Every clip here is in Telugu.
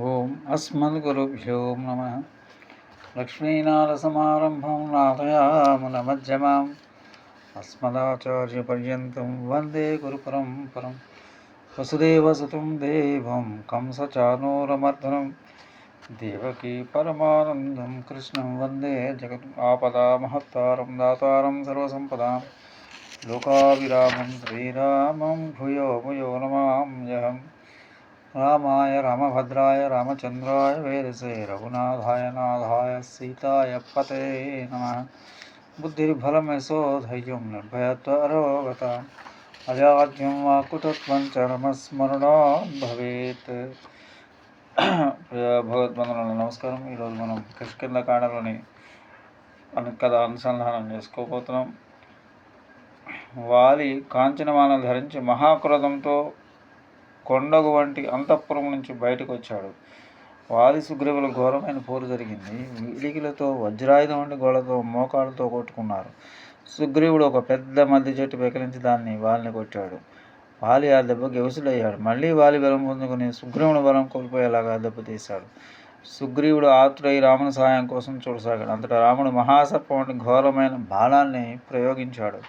ॐ अस्मद्गुरुभ्यो नमः। लक्ष्मीनारसमारम्भं नाथयामुनमध्यमाम् अस्मदाचार्यपर्यन्तं वंदे गुरुपरम्परं वसुदेवसुतं देवं कंसचानूरमर्दनं देवकी परमानन्दं कृष्णं वंदे जगत् आपदामहत्तारं दातारं सर्वसम्पदां लोकाविरामं श्रीरामं भूयो मुयो नमाम्यहम्। రామాయ రామభద్రాయ రామచంద్రాయ వేదసే రఘునాథాయ నాథాయ సీతాయ పతే నమ. బుద్ధిర్బలమయసోధైర్యం నిర్భయత్వరోగత అజాధ్యం వాకుతత్వం చరమస్మరణాన్ భవేత్. భగవద్బంధువులకు నమస్కారం. ఈరోజు మనం కిష్కింద కాండలోని కథ అనుసంధానం చేసుకోబోతున్నాం. వాలి కాంచనమాన ధరించి మహాక్రోధంతో కొండగు వంటి అంతఃపురం నుంచి బయటకు వచ్చాడు వాలి సుగ్రీవుల ఘోరమైన పోరు జరిగింది. ఇలికిలతో వజ్రాయుధం వంటి గోడతో మోకాళ్ళతో కొట్టుకున్నారు. సుగ్రీవుడు ఒక పెద్ద మధ్య చెట్టు పెకిలించి దాన్ని వాలిని కొట్టాడు. వాలి ఆ దెబ్బకి ఎవసుడయ్యాడు మళ్ళీ వాలి బలం పొందుకుని సుగ్రీవుని బలం కోల్పోయేలాగా దెబ్బతీశాడు సుగ్రీవుడు ఆతురై రాముని సహాయం కోసం చూడసాగాడు. అంతటా రాముడు మహాసర్పం వంటి ఘోరమైన బాణాన్ని ప్రయోగించాడు.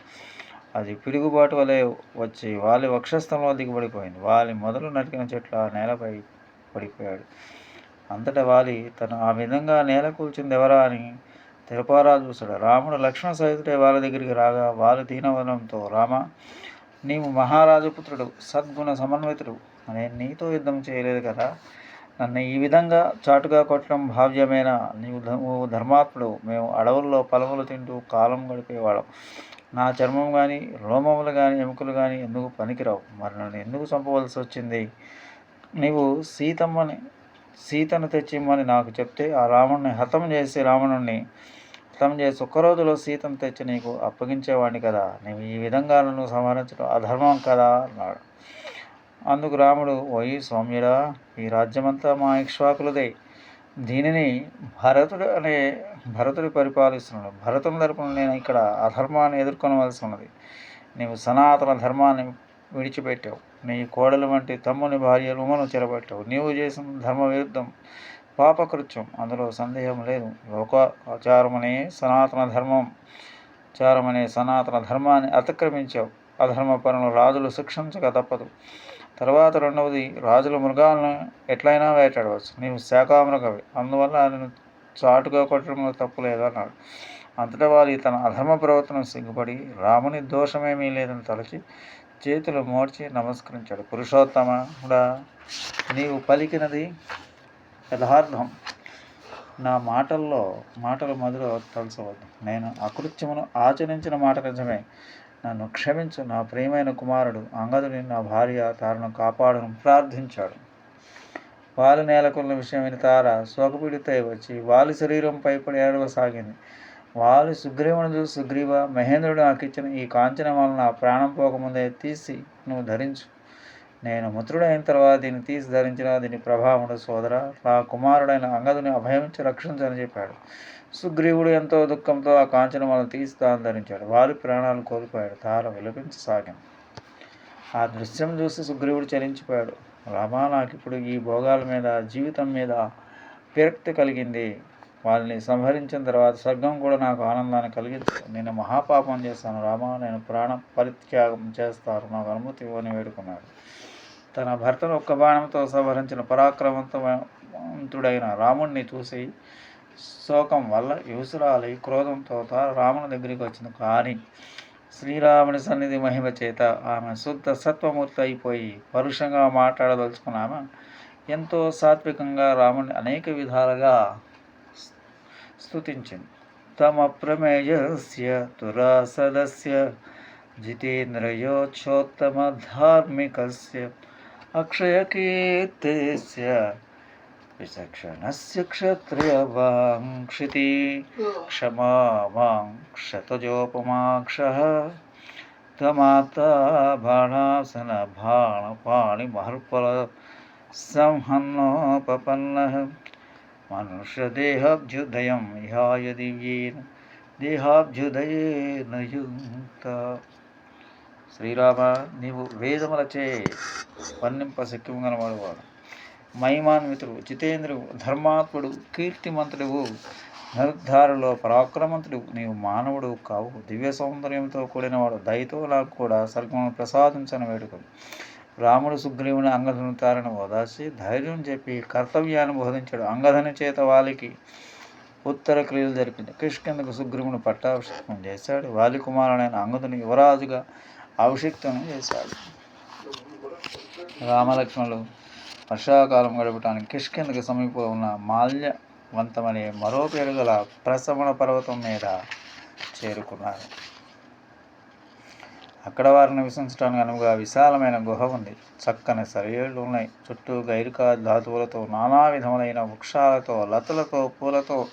అది పిడుగుబాటు వలె వచ్చి వాలి వక్షస్థంలో దిగుబడిపోయింది. వాలి మొదలు నరికిన చెట్ల నేలపై పడిపోయాడు. అంతటా వాలి తను ఆ విధంగా నేల కూల్చింది ఎవరా అని తిరుపారా చూశాడు. రాముడు లక్ష్మణ సహితుడే వాళ్ళ దగ్గరికి రాగా వాళ్ళు దీనవనంతో రామ నీవు మహారాజపుత్రుడు సద్గుణ సమన్వితుడు. నేను నీతో యుద్ధం చేయలేదు కదా. నన్ను ఈ విధంగా చాటుగా కొట్టడం భావ్యమేనా? నీవు ధర్మాత్ముడు. మేము అడవుల్లో పొలములు తింటూ కాలం గడిపేవాళ్ళం. నా చర్మం కానీ రోమములు కానీ ఎముకలు కానీ ఎందుకు పనికిరావు? మరి నన్ను ఎందుకు చంపవలసి వచ్చింది? నీవు సీతమ్మని సీతను తెచ్చిమ్మని నాకు చెప్తే ఆ రావణ్ణి హతం చేసి రావణుణ్ణి హతం చేసి ఒక్క రోజులో సీతను తెచ్చి నీకు అప్పగించేవాడిని కదా? నీవు ఈ విధంగా నన్ను సంహరించడం అధర్మం కదా? అన్నాడు. అందుకు రాముడు ఓయి సౌమ్యుడా ఈ రాజ్యమంతా మా ఇక్ష్వాకులదే. దీనిని భరతుడు అనే భరతుడు పరిపాలిస్తున్నాడు. భరతుని తరపున నేను ఇక్కడ అధర్మాన్ని ఎదుర్కొనవలసి ఉన్నది. నీవు సనాతన ధర్మాన్ని విడిచిపెట్టావు. నీ కోడలు వంటి తమ్ముని భార్యలు ఉమను చెరబట్టావు. నీవు చేసిన ధర్మ విరుద్ధం పాపకృత్యం. అందులో సందేహం లేదు. లోక ఆచారమనే సనాతన ధర్మం. చారమనే సనాతన ధర్మాన్ని అతిక్రమించావు. అధర్మ పనులు రాజులు శిక్షించక తప్పదు. తర్వాత రెండవది రాజుల మృగాలను ఎట్లయినా వేటాడవచ్చు. నీవు శాఖామృగవి. అందువల్ల నేను చాటుగా కొట్టడంలో తప్పులేదు అన్నాడు. అంతటా వారి తన అధర్మ ప్రవర్తన సిగ్గుపడి రాముని దోషమేమీ లేదని తలచి చేతులు మోడ్చి నమస్కరించాడు. పురుషోత్తముడా నీవు పలికినది యథార్థం. నా మాటల్లో మాటలు మధుర తలసవద్దు నేను అకృత్యమును ఆచరించిన మాట నిజమే. నన్ను క్షమించు నా ప్రియమైన కుమారుడు. అంగదుని నా భార్య తారను కాపాడను ప్రార్థించాడు. వాలు నేలకొన్న విషయం విని తార శోకపీడితై వచ్చి వాలి శరీరంపై పడి ఏడవసాగింది. వాలు సుగ్రీవుని చూసి సుగ్రీవ మహేంద్రుడు నాకు ఇచ్చిన ఈ కాంచనమాలను నా ప్రాణం పోకముందే తీసి నువ్వు ధరించు. నేను మృతుడైన తర్వాత దీన్ని తీసి ధరించిన దీని ప్రభావముడు సోదర. నా కుమారుడైన అంగదుని అభయమించి రక్షించని చెప్పాడు. సుగ్రీవుడు ఎంతో దుఃఖంతో ఆ కాంచనమాలను తీసి తాను ధరించాడు. వారి ప్రాణాలు కోల్పోయాడు తార విలపించసాగింది. ఆ దృశ్యం చూసి సుగ్రీవుడు చలించిపోయాడు. రామా నాకు ఇప్పుడు ఈ భోగాల మీద జీవితం మీద విరక్తి కలిగింది. వాళ్ళని సంహరించిన తర్వాత స్వర్గం కూడా నాకు ఆనందాన్ని కలిగించు నేను మహాపాపం చేస్తాను. రామ నేను ప్రాణ పరిత్యాగం చేస్తాను. నాకు అనుమతి ఇవ్వని వేడుకున్నాడు. తన భర్తను ఒక్క బాణంతో సంహరించిన పరాక్రమవంతుడైన రాముణ్ణి చూసి శోకం వల్ల యువసురాలి క్రోధంతో రాముని దగ్గరికి వచ్చింది. కానీ శ్రీరాముని సన్నిధి మహిమ చేత ఆమె శుద్ధ సత్వమూర్తి అయిపోయి పరుషంగా మాట్లాడదలుచుకున్న ఆమె ఎంతో సాత్వికంగా రాముని అనేక విధాలుగా స్తుతించింది. తమ ప్రమేయస్య తురాసదస్య జితేంద్రయోక్షోత్తమ ధార్మికస్య అక్షయకీర్తిస్య విచక్షణస్య క్షత్రియవాంక్షితి క్షమా వాంక్షతజోపమాక్షः त्वमाता बाणासन बाणपाणिमहर्पल संहन्नोपपन्नः మనుష్యదేహాభ్యుదయం విహాయ దివ్యేన దేహాభ్యుదయేన యుక్త శ్రీరామ నీవు వేదములచే వర్ణింప శక్యం కనబడవాడు మహిమాన్వితుడు జితేంద్రుడు ధర్మాత్ముడు కీర్తిమంతుడు నిర్ధారులో పరాక్రమంతుడు నీవు మానవుడు కావు. దివ్య సౌందర్యంతో కూడినవాడు దయతో నాకు కూడా సర్గమును ప్రసాదించని వేడుకలు రాముడు సుగ్రీవుని అంగధను తారను ఓదార్చి ధైర్యం చెప్పి కర్తవ్యాన్ని బోధించాడు. అంగధని చేత వాలికి ఉత్తర క్రియలు జరిపింది. కృష్ణకు సుగ్రీవుని పట్టాభిషేకం చేశాడు. వాలి కుమారుడైన అంగదుని యువరాజుగా అభిషిక్తం చేశాడు. రామలక్ష్మణులు వర్షాకాలం గడపటానికి కిష్కిందకి సమీపంలో ఉన్న మాల్యవంతమనే మరో పేరు గల ప్రసమణ పర్వతం మీద చేరుకున్నారు. అక్కడ వారిని నివసించడానికి అనువుగా విశాలమైన గుహ ఉంది. చక్కని సరియేళ్ళు ఉన్నాయి. చుట్టూ గైరికా ధాతువులతో నానా విధములైన వృక్షాలతో లతలతో పూలతో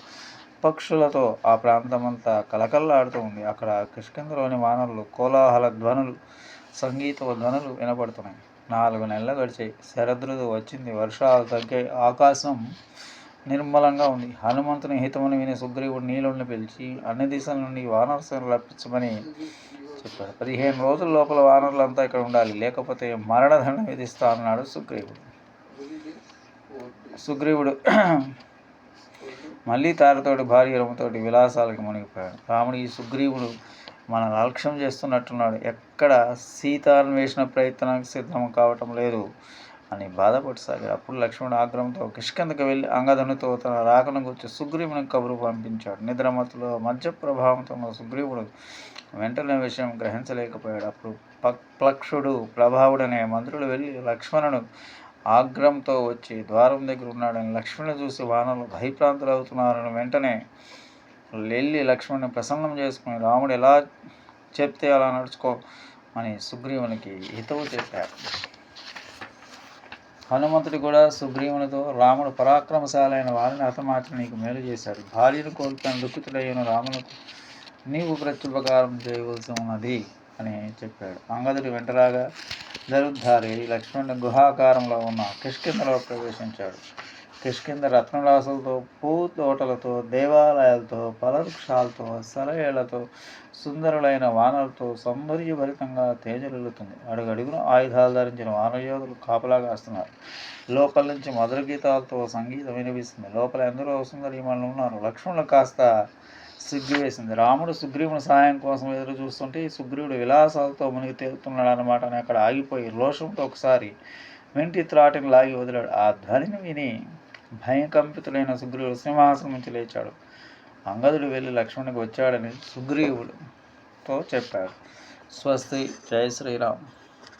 పక్షులతో ఆ ప్రాంతమంతా కలకల్లాడుతూ ఉంది. అక్కడ కిష్కిందలోని వానరులు కోలాహల ధ్వనులు సంగీత ధ్వనులు వినపడుతున్నాయి. నాలుగు నెలలు గడిచాయి. శరదృతు వచ్చింది. వర్షాలు తగ్గాయి ఆకాశం నిర్మలంగా ఉంది. హనుమంతుని హితముని విని సుగ్రీవుడు నీలుని పిలిచి అన్ని దిశల నుండి వానరసేన రప్పించమని చెప్పాడు. పదిహేను రోజుల లోపల వానరులంతా ఇక్కడ ఉండాలి. లేకపోతే మరణదండం విధిస్తా అన్నాడు సుగ్రీవుడు. సుగ్రీవుడు మళ్ళీ తారతోటి భార్య రమతోటి విలాసాలకి మునిగిపోయాడు. రాముడు ఈ సుగ్రీవుడు మన లక్ష్యం చేస్తున్నట్టున్నాడు. ఎక్కడ సీతాన్వేషణ ప్రయత్నానికి సిద్ధం కావటం లేదు అని బాధపడసాగాడు అప్పుడు లక్ష్మణుడు ఆగ్రహంతో కిష్కందకు వెళ్ళి అంగధనుతో తన రాకను గురించి సుగ్రీవుని కబురు పంపించాడు. నిద్రమతులో మధ్య ప్రభావంతో సుగ్రీవుడు వెంటనే విషయం గ్రహించలేకపోయాడు. అప్పుడు ప్లక్షుడు ప్రభావుడనే మంత్రులు వెళ్ళి లక్ష్మణుడు ఆగ్రహంతో వచ్చి ద్వారం దగ్గర ఉన్నాడని లక్ష్మణుని చూసి వానలు భయప్రాంతులు అవుతున్నారని వెంటనే వెళ్ళి లక్ష్మణుని ప్రసన్నం చేసుకుని రాముడు ఎలా చెప్తే అలా నడుచుకో అని సుగ్రీవునికి హితవు చెప్పారు హనుమంతుడు కూడా సుగ్రీవునితో రాముడు పరాక్రమశాలైన వారిని హతమార్చి నీకు మేలు చేశాడు. భార్యను కోల్పోయిన దుఃఖితుడైన రాములకు నీవు ప్రత్యుపకారం చేయవలసి ఉన్నది అని చెప్పాడు. అంగదుడు వెంటరాగా జరుద్ధారి లక్ష్మణుని గుహాకారంలో ఉన్న కిష్కిందలో ప్రవేశించాడు. కిష్కింద రత్నరాసులతో పూ తోటలతో దేవాలయాలతో పలవృక్షాలతో సలయేళ్ళతో సుందరులైన వానలతో సౌందర్యభరితంగా తేజరిల్లుతుంది అడుగడుగున ఆయుధాలు ధరించిన వానయోధులు కాపలా కాస్తున్నారు లోపల నుంచి మధుర గీతాలతో సంగీతం వినిపిస్తుంది. లోపల ఎందరో సుందరీమణులు ఉన్నారు. లక్ష్మణులు కాస్త సిగ్గు వేసింది. రాముడు సుగ్రీవుని సహాయం కోసం ఎదురు చూస్తుంటే ఈ సుగ్రీవుడు విలాసాలతో మునిగి తేలుతున్నాడు అనమాట అని అక్కడ ఆగిపోయి రోషంతో ఒకసారి వెంటి త్రాటిని లాగి వదిలాడు. ఆ ధ్వనిని విని భయకంపితులైన సుగ్రీవుడు సింహాసనం నుంచి లేచాడు. అంగదుడు వెళ్ళి లక్ష్మణునికి వచ్చాడని సుగ్రీవుడుతో చెప్పాడు. స్వస్తి. జయ శ్రీరామ్.